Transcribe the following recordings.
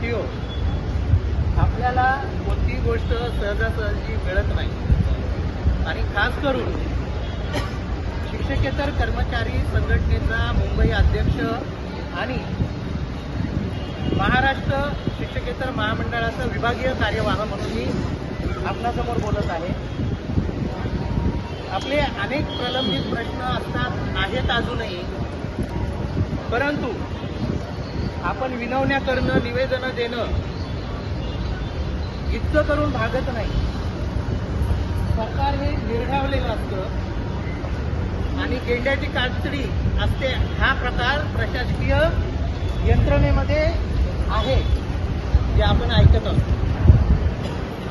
RTO आपल्याला कोणतीही गोष्ट सहजासहजी मिळत नाही. आणि खास करून शिक्षकेतर कर्मचारी संघटनेचा मुंबई अध्यक्ष आणि महाराष्ट्र शिक्षकेतर महामंडळाचं विभागीय कार्यवाह म्हणून मी आपणासमोर बोलत आहे. आपले अनेक प्रलंबित प्रश्न असतात आहेत अजूनही. परंतु आपण विनवण्या करणं निवेदनं देणं इतकं करून भागत नाही. सरकार हे निर्धावलेलं असतं. आणि गेंड्याची कातडी असते हा प्रकार प्रशासकीय यंत्रणेमध्ये आहे जे आपण ऐकत असतो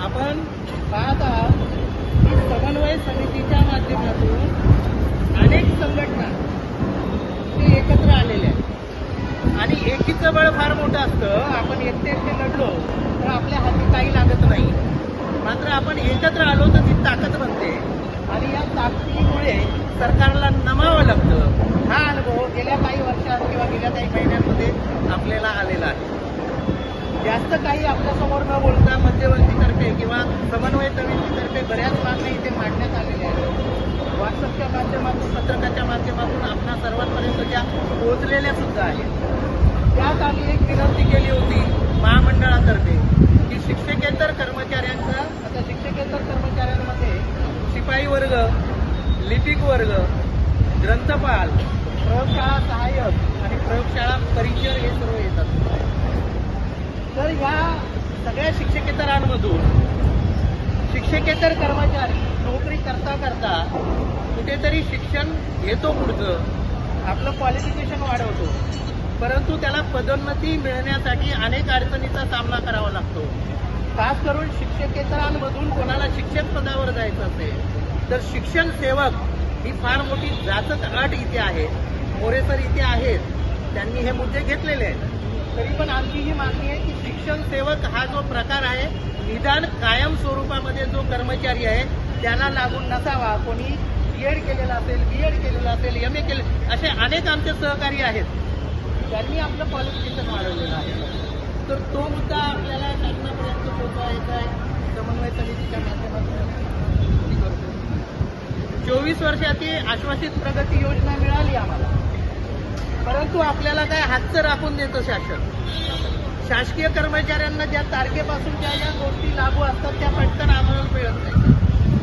आपण पाहत आहात की समन्वय समितीच्या माध्यमातून अनेक संघटना ते एकत्र आलेले आहेत आणि बळ फार मोठं असतं. आपण एकटे एकटे लढलो तर आपल्या हाती काही लागत नाही. मात्र आपण एकत्र आलो तर ती ताकद बनते. आणि या ताकदीमुळे सरकारला नमावं लागतं. हा अनुभव गेल्या काही वर्षात किंवा गेल्या काही महिन्यांमध्ये आपल्याला आलेला आहे. जास्त काही आपल्यासमोर न बोलता मध्यवर्तीतर्फे किंवा समन्वय समितीतर्फे बऱ्याच मागण्या इथे मांडण्यात आलेल्या आहेत. व्हॉट्सअपच्या माध्यमातून पत्रकाच्या माध्यमातून आपणा सर्वांपर्यंत ज्या पोहोचलेल्या सुद्धा आहेत. त्यात आम्ही एक विनंती केली होती महामंडळातर्फे की शिक्षकेतर कर्मचाऱ्यांचा आता शिक्षकेतर कर्मचाऱ्यांमध्ये शिपाई वर्ग लिपिक वर्ग ग्रंथपाल प्रयोगशाळा सहाय्यक आणि प्रयोगशाळा परिचर हे सर्व येतात. तर ह्या सगळ्या शिक्षकेतरांमधून शिक्षकेतर कर्मचारी नोकरी करता करता कुठेतरी शिक्षण घेतो पुढचं आपलं क्वालिफिकेशन वाढवतो. परंतु त्याला पदोन्नती मिळण्यासाठी अनेक अडचणीचा सामना करावा लागतो. खास करून शिक्षकेतरांमधून कोणाला शिक्षक पदावर जायचं असेल तर शिक्षण सेवक ही फार मोठी जाचक अट इथे आहे. मोरेसर इथे आहेत. त्यांनी हे मुद्दे घेतलेले आहेत. तरी पण आमची ही मागणी आहे की शिक्षण सेवक हा जो प्रकार आहे निदान कायम स्वरूपामध्ये जो कर्मचारी आहे त्याला लागून नसावा. कोणी बी एड केलेला असेल बी एड केलेला असेल एम ए केले असे अनेक आमचे सहकारी आहेत. त्यांनी आपलं क्वालिफिकेशन वाढवलेलं आहे. तर तो मुद्दा आपल्याला शासनापर्यंत पोहोचवायचा आहे. समन्वय समितीच्या माध्यमातून चोवीस वर्षाची आश्वासित प्रगती योजना मिळाली आम्हाला. परंतु आपल्याला काय हातचं राखून देतं शासन? शासकीय कर्मचाऱ्यांना ज्या तारखेपासून ज्या या गोष्टी लागू असतात त्या पटकन आम्हाला मिळत नाही.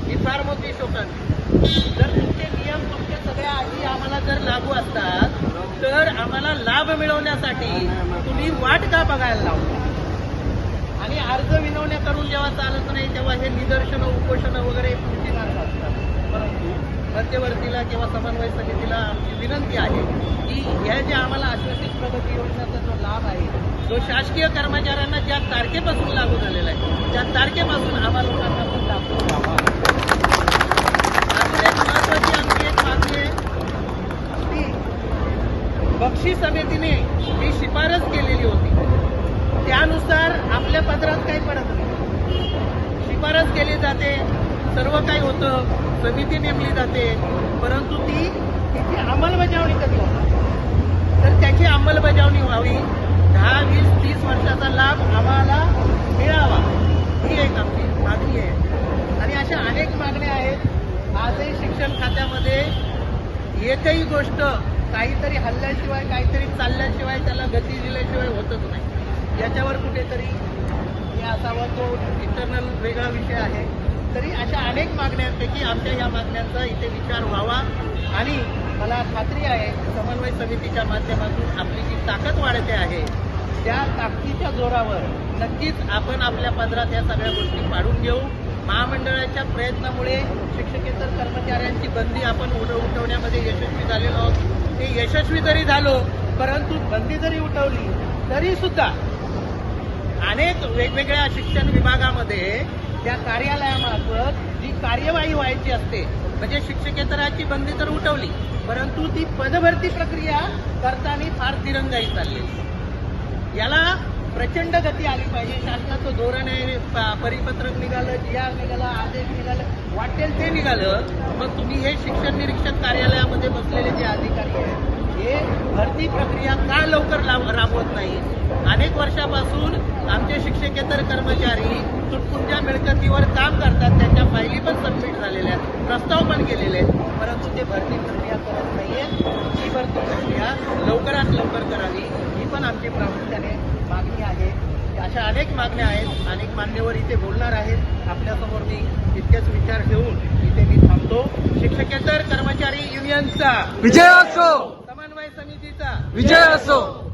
ही फार मोठी शोकांती. जर तुमचे नियम तुमच्या सगळ्या आधी आम्हाला जर लागू असतात लाभ मिळवण्यासाठी तुम्ही वाट का बघायला लावता आणि अर्ज विनवण्या करून जेव्हा चालत नाही तेव्हा हे निदर्शनं उपोषणं वगैरे पुढची असतात परंतु मध्यवर्तीला किंवा समन्वय समितीला आमची विनंती आहे की ह्या ज्या आम्हाला आश्वासित प्रगती योजनेचा जो लाभ आहे जो शासकीय कर्मचाऱ्यांना ज्या तारखेपासून लागू झालेला आहे त्या तारखेपासून आम्हा लोकांना पण लाभ मिळावा. अजून एक महत्वाची आमची एक मागणी आहे ती कृषी समितीने ही शिफारस केलेली होती. त्यानुसार आपल्या पत्रात काही पडत नाही. शिफारस केली जाते सर्व काही होतं समिती नेमली जाते परंतु ती तिची अंमलबजावणी कधी होणार? तर त्याची अंमलबजावणी व्हावी दहा वीस तीस वर्षाचा लाभ आम्हाला मिळावा ही एक आमची मागणी आहे. आणि अशा अनेक मागण्या आहेत. आजही शिक्षण खात्यामध्ये एकही गोष्ट काहीतरी हल्ल्याशिवाय काहीतरी चालल्याशिवाय त्याला गती दिल्याशिवाय होतच नाही. याच्यावर कुठेतरी हे असावा तो इंटरनल वेगळा विषय आहे. तरी अशा अनेक मागण्यांपैकी आमच्या या मागण्यांचा इथे विचार व्हावा. आणि मला खात्री आहे समन्वय समितीच्या माध्यमातून आपली जी ताकद वाढते आहे त्या ताकदीच्या जोरावर नक्कीच आपण आपल्या पदरात या सगळ्या गोष्टी पाडून घेऊ. महामंडळाच्या प्रयत्नामुळे शिक्षकेतर कर्मचाऱ्यांची बंदी आपण उठवण्यामध्ये यशस्वी झालेलो आहोत. ते यशस्वी जरी झालो परंतु बंदी जरी उठवली तरी सुद्धा अनेक वेगवेगळ्या शिक्षण विभागामध्ये त्या कार्यालयामार्फत जी कार्यवाही व्हायची असते म्हणजे शिक्षकेतराची बंदी तर उठवली परंतु ती पदभरती प्रक्रिया करताना फार दिरंगाई चालली याला प्रचंड गती आली पाहिजे. शासनाचं धोरण आहे प- परिपत्रक निघालं जी निघालं आदेश निघालं वाटेल ते निघालं. मग तुम्ही हे शिक्षण निरीक्षक कार्यालयामध्ये बसलेले जे अधिकारी आहेत हे भरती प्रक्रिया का लवकर लाव- राबवत नाही अनेक वर्षापासून आमचे शिक्षकेतर कर्मचारी तुटपुंजा मिळकतीवर काम करतात. त्यांच्या फायली पण सबमिट झालेल्या आहेत. प्रस्ताव पण केलेले आहेत. परंतु ते भरती प्रक्रिया करत नाही आहे ही भरती प्रक्रिया लवकरात लवकर करावी. ही पण आमची प्रामुख्याने मागणी आहे. अशा अनेक मागण्या आहेत. अनेक मान्यवर इथे बोलणार आहेत. आपल्यासमोर मी इतकेच विचार ठेवून इथे मी थांबतो. शिक्षकेतर कर्मचारी युनियनचा विजय असो. समन्वय समितीचा. विजय असो.